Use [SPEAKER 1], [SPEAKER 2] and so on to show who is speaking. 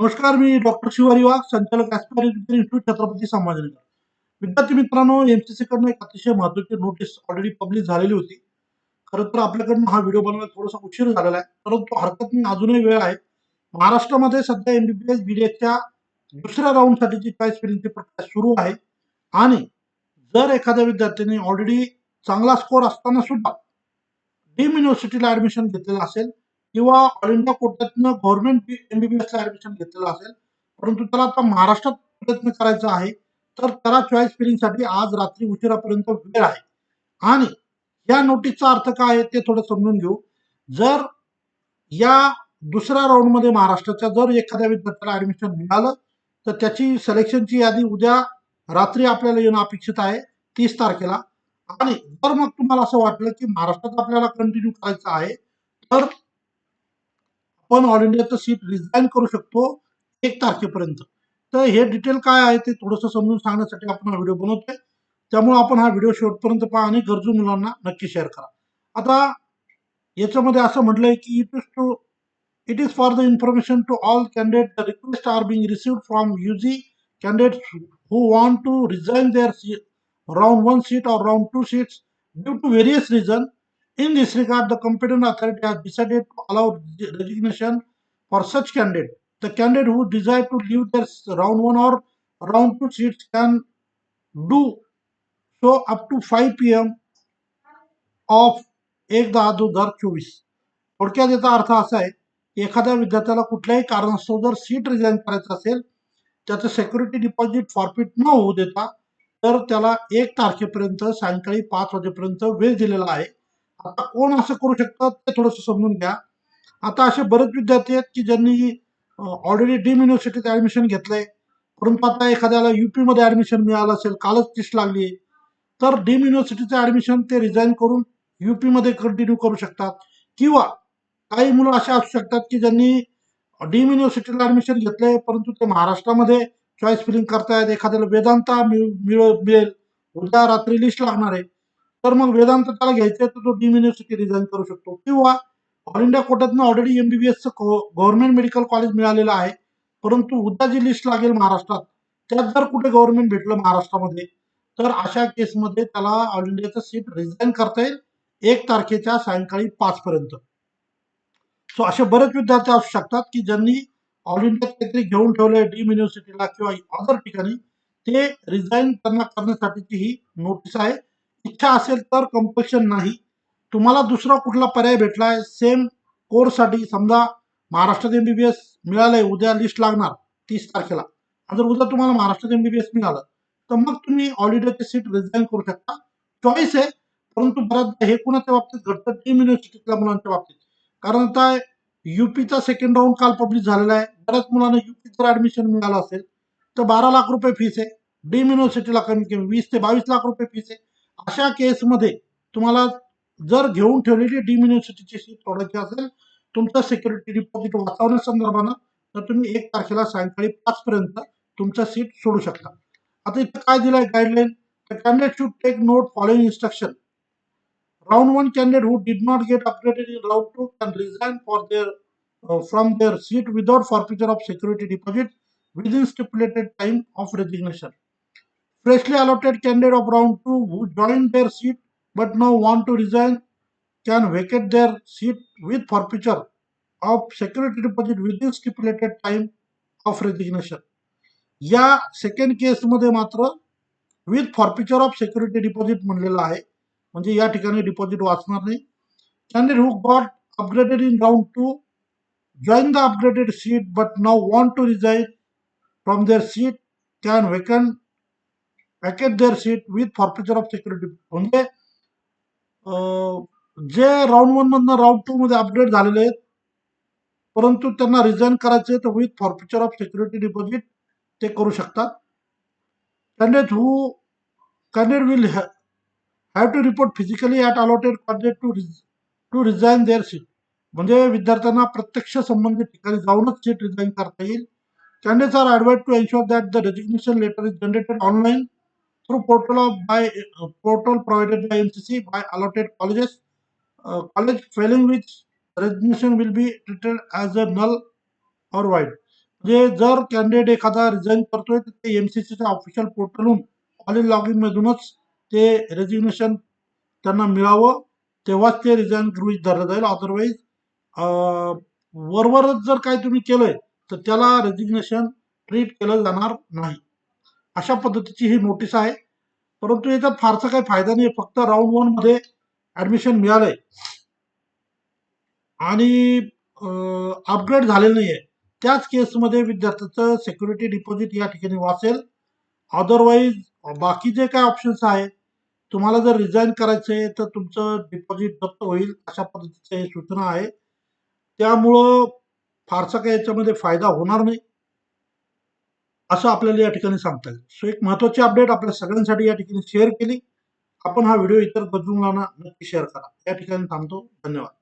[SPEAKER 1] नमस्कार मी डॉक्टर शिवारी वाघ संचालक aspire institute Chhatrapati Sambhajinagar. विद्यार्थी मित्रांनो एमसीसी कडनं एक अतिशय महत्वाची नोटीस ऑलरेडी पब्लिश झालेली होती. खरं तर आपल्याकडनं हा व्हिडिओ बनवायला थोडासा उशीर झालेला आहे परंतु हरकत नाही अजूनही वेळ आहे. महाराष्ट्रामध्ये सध्या एमबीबीएस बीडीएसच्या दुसऱ्या राऊंडसाठीची चॉईस फिलिंगची प्रक्रिया सुरू आहे. आणि जर एखाद्या विद्यार्थ्याने ऑलरेडी चांगला स्कोअर असताना सुद्धा डीम युनिव्हर्सिटीला ऍडमिशन घेतलेलं असेल किंवा ऑल इंडिया कोट्यातनं गव्हर्नमेंट एमबीबीएस ला ऍडमिशन घेतलेलं असेल परंतु त्याला आता महाराष्ट्रात प्रयत्न करायचा आहे तर त्याला चॉईस फिलिंगसाठी आज रात्री उशिरापर्यंत वेळ आहे. आणि या नोटीसचा अर्थ काय आहे ते थोडं समजून घेऊ. जर या दुसऱ्या राऊंडमध्ये महाराष्ट्राच्या जर एखाद्या विद्यार्थ्याला ऍडमिशन मिळालं तर त्याची सिलेक्शनची यादी उद्या रात्री आपल्याला येणं अपेक्षित आहे तीस तारखेला. आणि जर मग तुम्हाला असं वाटलं की महाराष्ट्रात आपल्याला कंटिन्यू करायचं आहे तर आपण ऑल इंडियाचं सीट रिझाईन करू शकतो एक तारखेपर्यंत. तर हे डिटेल काय आहे ते थोडंसं समजून सांगण्यासाठी आपण हा व्हिडिओ बनवतोय. त्यामुळे आपण हा व्हिडिओ शेवटपर्यंत पहा आणि गरजू मुलांना नक्की शेअर करा. आता याच्यामध्ये असं म्हटलंय की it is to it is for the information to all candidate the request are being receive from UG candidate who want to resign their seat, round one seat or round two seats due to various reason In this regard, the competent authority has decided to allow resignation for such candidate. The candidate who desire to leave their round one or round two seats can do so up to 5 p.m. of एक दहा दोन हजार चोवीस थोडक्यात याचा अर्थ असा आहे की एखाद्या विद्यार्थ्याला कुठल्याही कारणास्तव जर सीट रिझाईन करायचं असेल त्याचं सेक्युरिटी डिपॉझिट फॉरफिट न होऊ देता तर त्याला एक तारखेपर्यंत सायंकाळी पाच वाजेपर्यंत वेळ दिलेला आहे आता कोण असं करू शकतात ते थोडंसं समजून घ्या. आता असे बरेच विद्यार्थी आहेत की ज्यांनी ऑलरेडी डीम युनिव्हर्सिटीत ऍडमिशन घेतलंय. परंतु आता एखाद्याला युपी मध्ये ऍडमिशन मिळालं असेल कालच लिस्ट लागली. तर डीम युनिव्हर्सिटीचं ऍडमिशन ते रिझाईन करून युपी मध्ये कंटिन्यू करू शकतात. किंवा काही मुलं असे असू शकतात की ज्यांनी डीम युनिव्हर्सिटीला ऍडमिशन घेतलंय परंतु ते महाराष्ट्रामध्ये चॉईस फिलिंग करतायत. एखाद्याला वेदांता मिळ- मिळेल. उद्या रात्री लिस्ट लागणार आहे. तर मग वेदांत त्याला घ्यायचं तर तो डीम युनिव्हर्सिटी रिझाईन करू शकतो. किंवा ऑल इंडिया कोर्टातनं ऑलरेडी एमबीबीएसचं गव्हर्नमेंट मेडिकल कॉलेज मिळालेलं आहे. परंतु उद्या जी लिस्ट लागेल महाराष्ट्रात. त्यात जर कुठे गव्हर्नमेंट भेटलं महाराष्ट्रामध्ये तर अशा केसमध्ये त्याला ऑल इंडियाचं सीट रिझाईन करता येईल एक तारखेच्या सायंकाळी पाच पर्यंत. सो असे बरेच विद्यार्थी असू शकतात की ज्यांनी ऑल इंडियात काहीतरी घेऊन ठेवलंय डीम युनिव्हर्सिटीला किंवा अदर ठिकाणी ते रिझाईन त्यांना करण्यासाठीची ही नोटीस आहे. इच्छा असेल तर कंपल्शन नाही. तुम्हाला दुसरा कुठला पर्याय भेटलाय सेम कोर्ससाठी समजा महाराष्ट्रात एमबीबीएस मिळालंय उद्या लिस्ट लागणार तीस तारखेला. जर उद्या तुम्हाला महाराष्ट्रात एमबीबीएस मिळालं तर मग तुम्ही ऑलिडरची सीट रिझाईन करू शकता. चॉईस आहे परंतु बऱ्याचदा हे कुणाच्या बाबतीत घडतं? डीम युनिव्हर्सिटीतल्या मुलांच्या बाबतीत. कारण आता युपीचा सेकंड राऊंड काल पब्लिश झालेला आहे. बऱ्याच मुलांना युपी जर ऍडमिशन मिळालं असेल तर बारा लाख रुपये फीस आहे. डीम युनिव्हर्सिटीला कमी कमी वीस ते बावीस लाख रुपये फीस आहे. अशा केस मध्ये तुम्हाला जर घेऊन ठेवलेली डिम्युनिसिटीची प्रॉडक्ट असेल तुमचं सिक्युरिटी डिपॉझिट वाचवण्या संदर्भानं तर तुम्ही एक तारखेला सायंकाळी पाच पर्यंत तुमचं सीट सोडू शकता. आता इथं काय दिलंय गाईडलाईन तर candidate should take note following instruction round one candidate who did not get updated in round two can resign for their from their seat without forfeiture of security deposit within stipulated time of resignation Freshly allotted candidate of round two who joined their seat but now want to resign can vacate their seat with forfeiture of security deposit within stipulated time of resignation. या second केसमध्ये मात्र with forfeiture of security deposit म्हणलेलं आहे म्हणजे या ठिकाणी deposit वाचणार नाही candidate who got upgraded in round two join the upgraded seat but now want to resign from their seat can vacate vacate their seat with forfeiture of security म्हणजे जे round one मधनं round two मध्ये update झालेले आहेत परंतु त्यांना resign करायचे तर with forfeiture of security deposit ते करू शकतात. Candidate who candidate will have to report physically at allotted content to to resign their seat म्हणजे विद्यार्थ्यांना प्रत्यक्ष संबंधित ठिकाणी जाऊनच सीट रिझाईन करता येईल. Candidates are advised to ensure that the resignation letter is generated online through portal of by portal by uh, by by by allotted colleges college failing which resignation will be treated as a null or void म्हणजे जर candidate एखादा resign करतोय तर ते M C सीच्या official पोर्टलहून college log इनमधूनच ते रेजिग्नेशन त्यांना मिळावं तेव्हाच ते रिझाईन गृहीत धरलं जाईल. अदरवाईज वरवरच जर काही तुम्ही केलंय तर त्याला रेजिग्नेशन ट्रीट केलं जाणार नाही. अशा पद्धतीची ही नोटीस आहे. परंतु याच्यात फारसा काही फायदा नाही फक्त राऊंड वनमध्ये ऍडमिशन मिळालंय. आणि अपग्रेड झालेलं नाहीये. त्याच केसमध्ये विद्यार्थ्याचं सेक्युरिटी डिपॉझिट या ठिकाणी वाचेल. अदरवाईज बाकी जे काय ऑप्शन्स आहे तुम्हाला जर रिझाईन करायचं आहे तर तुमचं डिपॉझिट जप्त होईल अशा पद्धतीचं हे सूचना आहे. त्यामुळं फारसा काही याच्यामध्ये फायदा होणार नाही. असं आपल्याला या ठिकाणी सांगता येईल. सो एक महत्वाची अपडेट आपल्या सगळ्यांसाठी या ठिकाणी शेअर केली. आपण हा व्हिडिओ इतर बदलून नक्की शेअर करा. या ठिकाणी थांबतो. धन्यवाद.